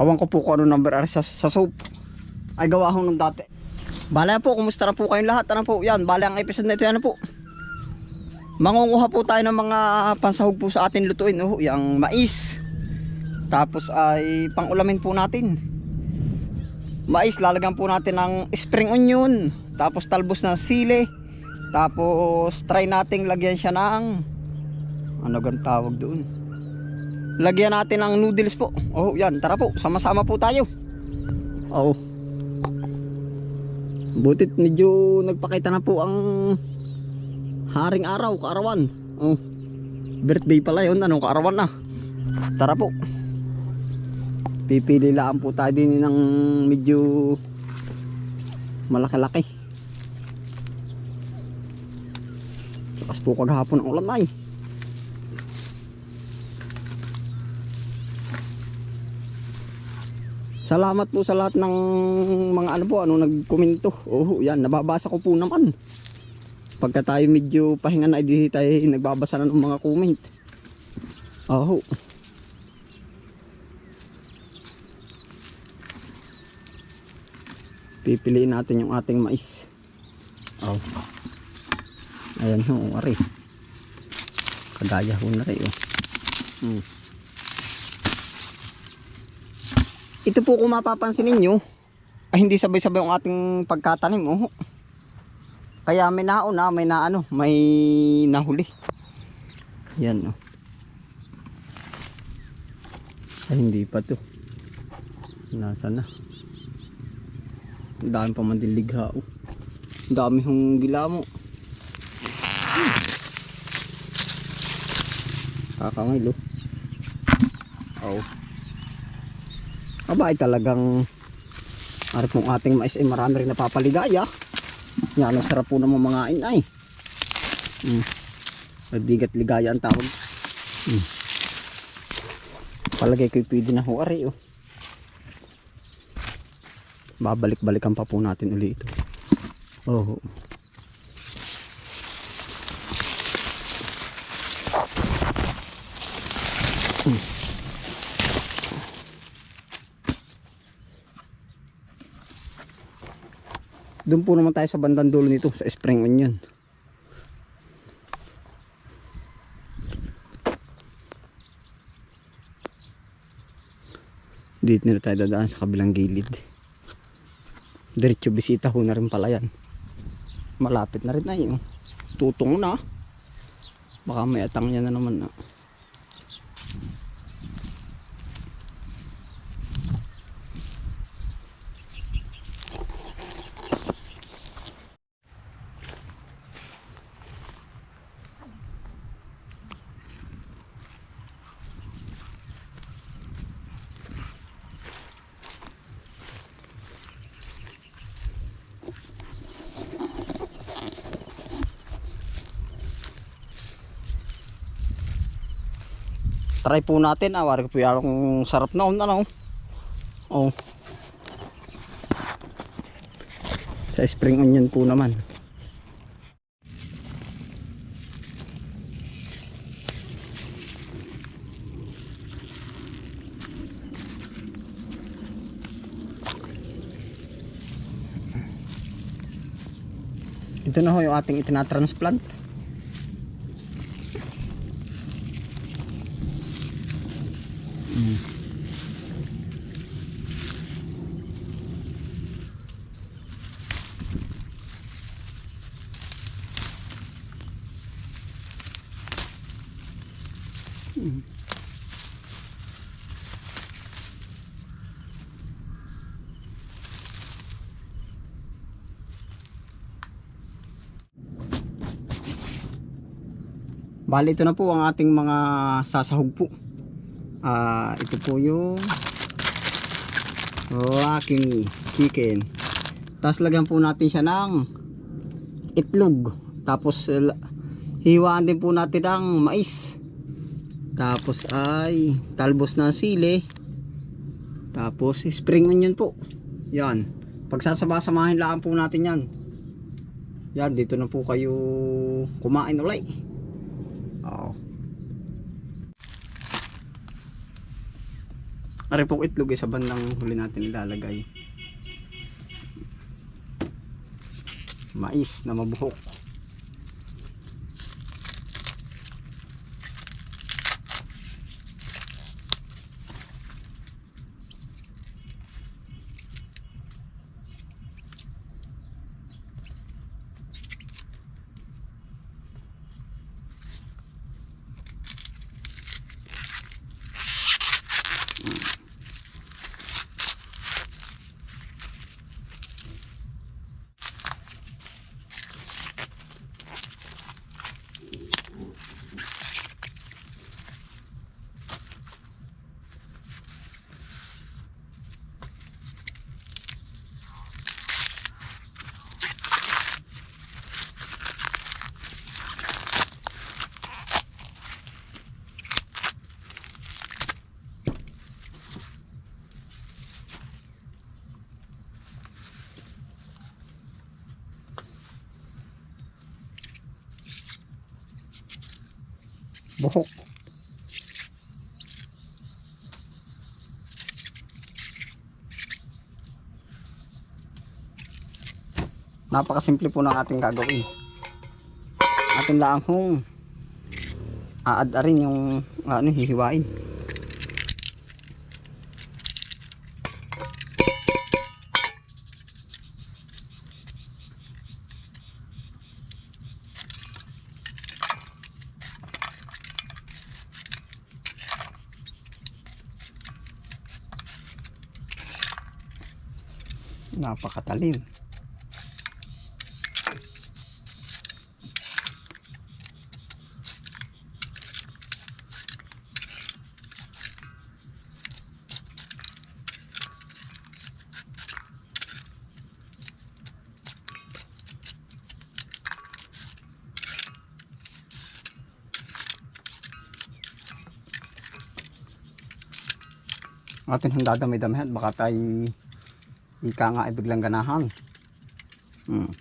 Awan ko po kung ano number are sa, sa soap. Ay gawa ho nung dati. Bala po, kumusta na po kayong lahat? Ano po? Yan, bala ang episode na ito yan po. Mangunguha po tayo ng mga pansahog po sa atin lutuin. Oh, yung mais. Tapos ay pangulamin po natin. Mais, lalagyan po natin ng spring onion. Tapos talbos ng sili. Tapos try nating lagyan siya ng ano gan tawag doon. Lagyan natin ng noodles po. Oh, yan, tara po, sama-sama po tayo. Oh. Butit medyo nagpakita na po ang haring araw, kaarawan. Oh. Birthday pala 'yon, ano, kaarawan na. Tara po. Pipili lang po tayo din ng medyo malaki-laki. Lakas po kagahapon ang ulan ay. Salamat po sa lahat ng mga ano po, ano nagkomento. Oh, yan, nababasa ko po naman. Pagka tayo medyo pahinga na, hindi tayo nagbabasa na ng mga comment. Oh. Pipiliin natin yung ating mais. Oh. Ayan ho, ari. Kagaya ho na rin, oh. Hmm. Ito po kung mapapansin ninyo, ay hindi sabay-sabay ang ating pagkatanim. Oh. Kaya may nauna, may naano, may nahuli. Yan oh. Ay hindi pa to. Nasa na. Ang dami pa man diligha oh. Ang dami hong gilamo. Hmm. Kakangil oh. Aba ay talagang Ari pong ating mais ay marami rin napapaligaya. Yan ang sarap po naman mga inay. Mm. Mabigat ligaya ang tawag. Mm. Palagay ko pwede na ho ari oh. Babalik-balikan pa po natin uli ito. Oh. Mm. Doon po naman tayo sa bandang dulo nito sa spring onion. Dito nila tayo dadaan sa kabilang gilid. Diretso bisita ho na rin pala yan. Malapit na rin na yun. Tutong na. Baka may atang niya na naman na. Try po natin. Ah, wari ko po yung sarap na. Ano? Oh. Sa spring onion po naman. Ito na ho yung ating itinatransplant. Bali ito na po ang ating mga sasahog po. Ah, ito po yung Rocky chicken. Tapos lagyan po natin siya ng itlog. Tapos uh, hiwaan din po natin ng mais. Tapos ay talbos ng sili. Tapos spring onion po. Yan. Pagsasama-samahin lang po natin yan. Yan, dito na po kayo kumain ulit. Oo. Ari pong itlog eh, sa bandang huli natin ilalagay. Mais na mabuhok. Buhok. Napakasimple po ng ating gagawin. Atin lang hong aad-arin yung ano hihiwain. Napakatalim. atin handa dami-damihan baka tayo ika nga ay biglang ganahan. Hmm.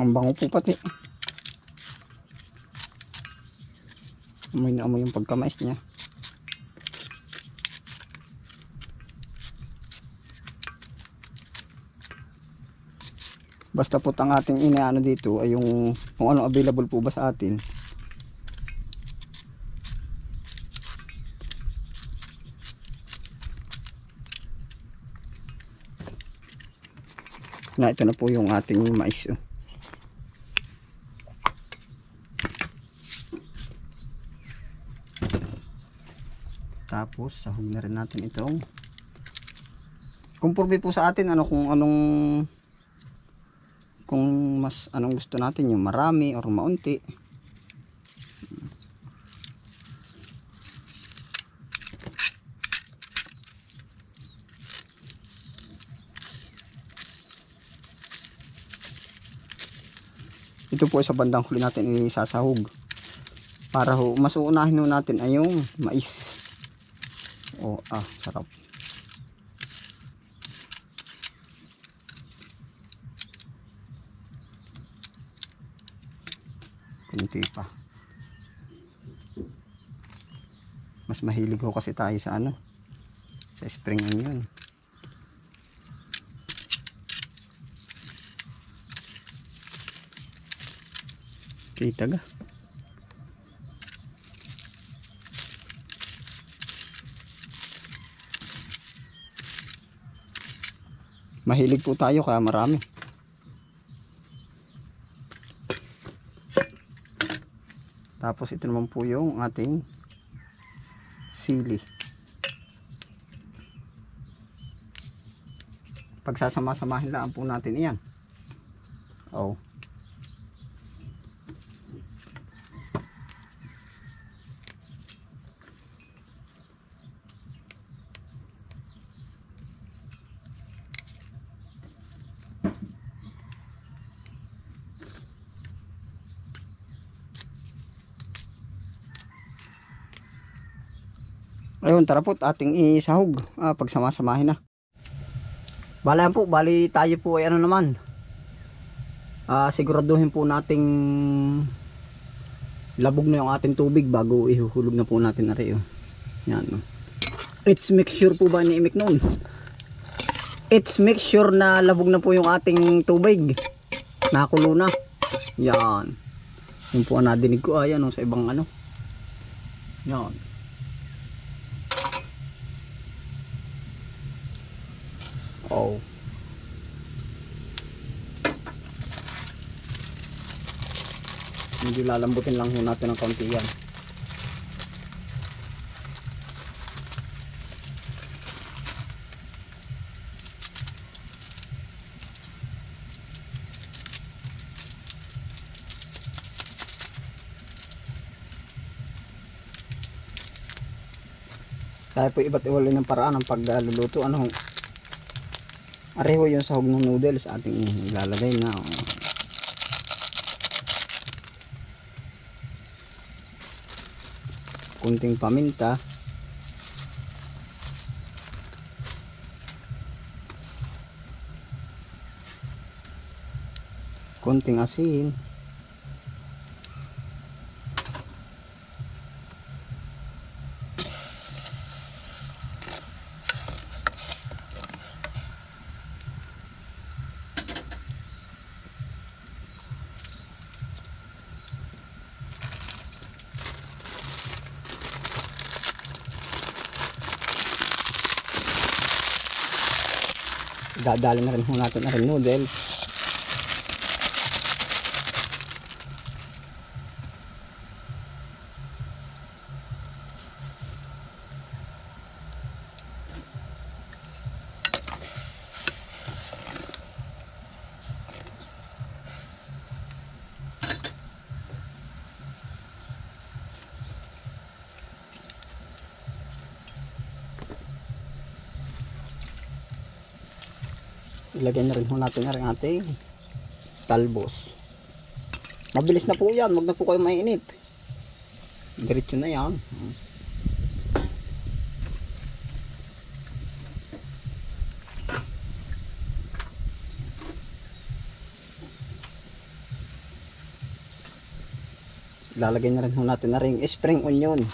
ang bango po pati. Amoy na amoy yung pagkamais niya Basta po ang ating inaano dito ay yung kung ano available po ba sa atin. Na ito na po yung ating mais. Oh. Tapos sahog na rin natin itong Kumpurbe po sa atin ano kung anong kung mas anong gusto natin yung marami or maunti. Ito po sa bandang huli natin isasahog para ho, mas uunahin natin ay yung mais. Oh ah sarap kunti pa. Mas mahilig ko kasi tayo sa ano sa spring onion. Kita ga mahilig po tayo kaya marami Tapos ito naman po yung ating sili. Pagsasama-samahin lang po natin iyan. Oh. Ayun, tara po, ating isahog. Ah, pagsamasamahin na. Bala yan po, bali tayo po ay ano naman. Ah, siguraduhin po nating labog na yung ating tubig bago ihuhulog na po natin na rin. Yan. It's make sure po ba ni Imik noon? It's make sure na labog na po yung ating tubig. Nakulo na. Yan. Yung po ang nadinig ko ayan oh, sa ibang ano. Yan. Oh. Medyo lalambutin lang ho natin ng kaunti yan. Tayo po iba't iwalay ng paraan ng pagluluto. Ano, areho yung sahog ng noodles ating ilalagay na. oh. Kunting paminta. Kunting asin. Dadali na rin ho natin na rin noodles. Ilagay na rin ho natin na rin ating talbos. Mabilis na po yan. Huwag na po kayo mainip. Diretso na yan. Lalagay na rin ho natin na rin spring onion.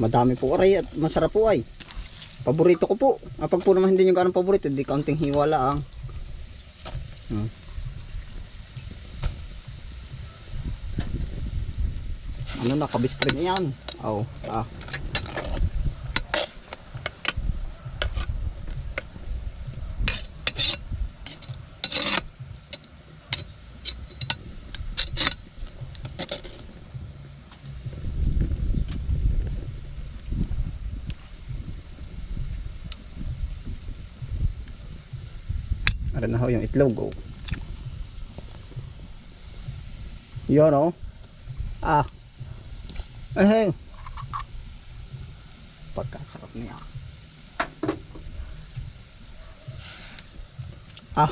Madami po aray at masarap po ay. Paborito ko po. Kapag po naman hindi nyo ganun paborito, di kaunting hiwa lang. Hmm. Ano na, kabisprin yan. Oh, ah. Ano na ho yung itlog oh. Yun oh. Ah. Eh. Pagkasarap niya. Ah.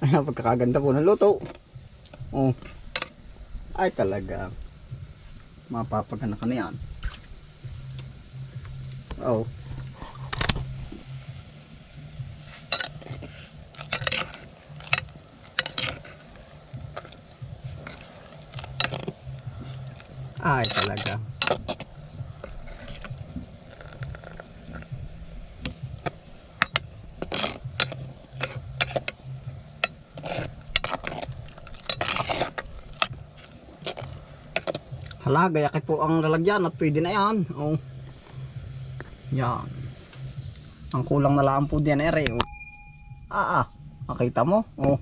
Ay, pagkakaganda po ng luto. Oh. Ay talaga. Mapapagana ka na yan. Oh. Ay talaga. Hala, gayakit po ang lalagyan at pwede na yan. Oh. Yan. Ang kulang na lang po diyan ere. Oh. Ah, ah. Makita mo? Oh.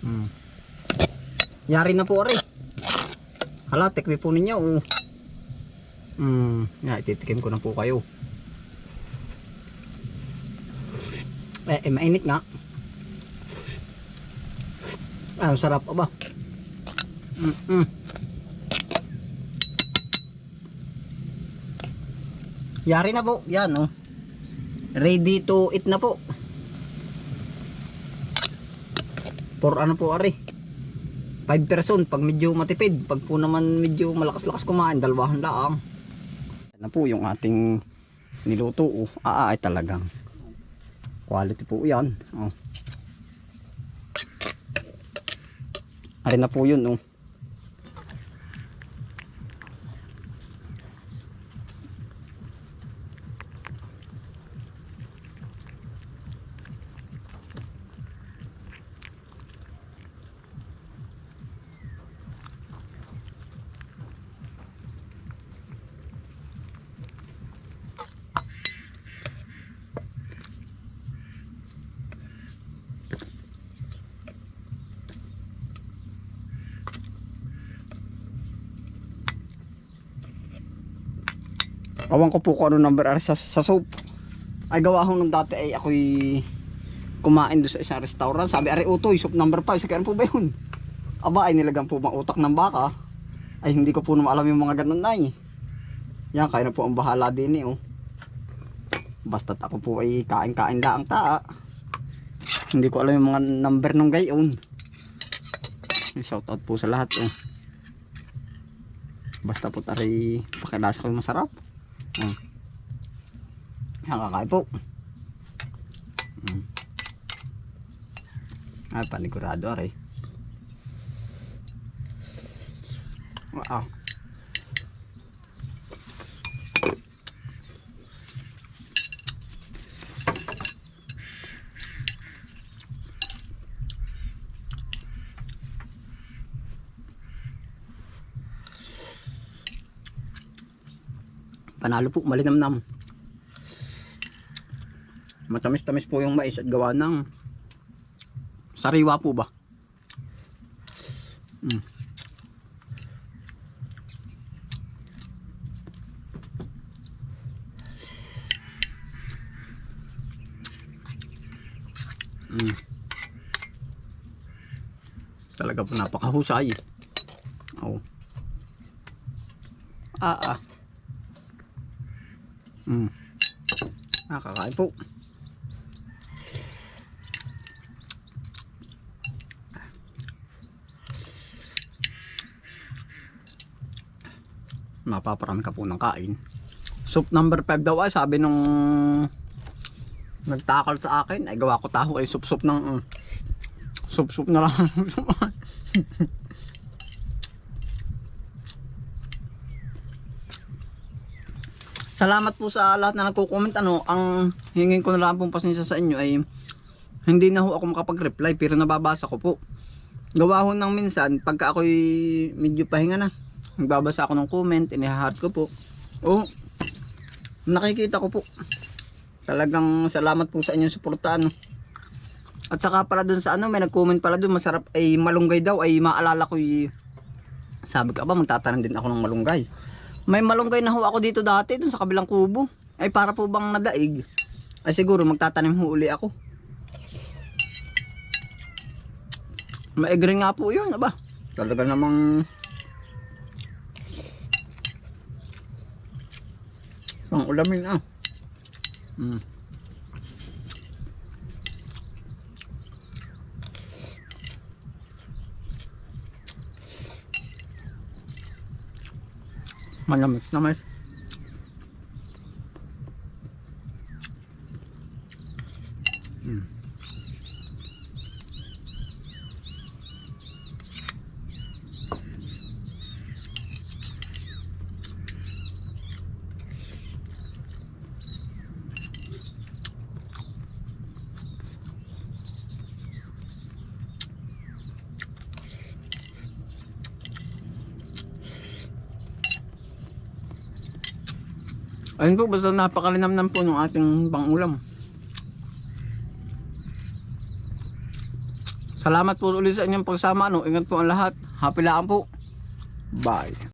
Hmm. Yari na po ere. Hala, tikmi po ninyo. Oh. Hmm, yeah, ititikim ko na po kayo. Eh, eh mainit nga. Ah, sarap ba? Mm -mm. Yari na po. Yan, oh. Ready to eat na po. For ano po, ari? 5 person pag medyo matipid. Pag po naman medyo malakas-lakas kumain, dalawahan lang. Na po yung ating niluto. Oh. Ah, ay talagang quality po yan. Oh. Ari na po yun. Oh. Awan ko po kung ano number are sa, sa soap. Ay gawa ko nung dati ay ako'y kumain doon sa isang restaurant. Sabi, ari utoy, soap number 5. Sabi, ano po ba yun? Aba, ay nilagyan po mga utak ng baka. Ay hindi ko po naman alam yung mga ganun na eh. Yan, kayo na po ang bahala din eh. Oh. Basta't ako po ay kain-kain lang taa. Hindi ko alam yung mga number nung gayon. Shout out po sa lahat oh. Basta po tari pakilasa ko masarap. Mm. Nakakain po. Mm. Ay, panigurado aray. Wow. Panalo po, malinamnam. Matamis-tamis po yung mais at gawa ng sariwa po ba? Mm. Mm. Talaga po napakahusay. Oh. Ah ah. Mm. Nakakain po. Mapaparami ka po ng kain. Soup number 5 daw ay sabi nung nagtakal sa akin ay gawa ko taho ay soup soup ng uh, soup soup na lang. Salamat po sa lahat na nagko-comment ano, ang hingin ko na lang pong pasensya sa inyo ay hindi na ho ako makapag-reply pero nababasa ko po. Gawa ho ng minsan pagka ako'y medyo pahinga na. Nagbabasa ako ng comment, inihahat ko po. O nakikita ko po. Talagang salamat po sa inyong suporta ano. At saka pala dun sa ano, may nag-comment pala dun, masarap ay malunggay daw ay maalala ko sabi ko ba magtatanim din ako ng malunggay. May malunggay na ho ako dito dati dun sa kabilang kubo. Ay para po bang nadaig. Ay siguro magtatanim ho uli ako. Maigre nga po yun, aba. Talaga namang pang ulamin ah. Mm. 慢点，慢慢。Ayun po, basta napakalinamnam po ng ating pangulam. Salamat po ulit sa inyong pagsama. No? Ingat po ang lahat. Happy lang po. Bye.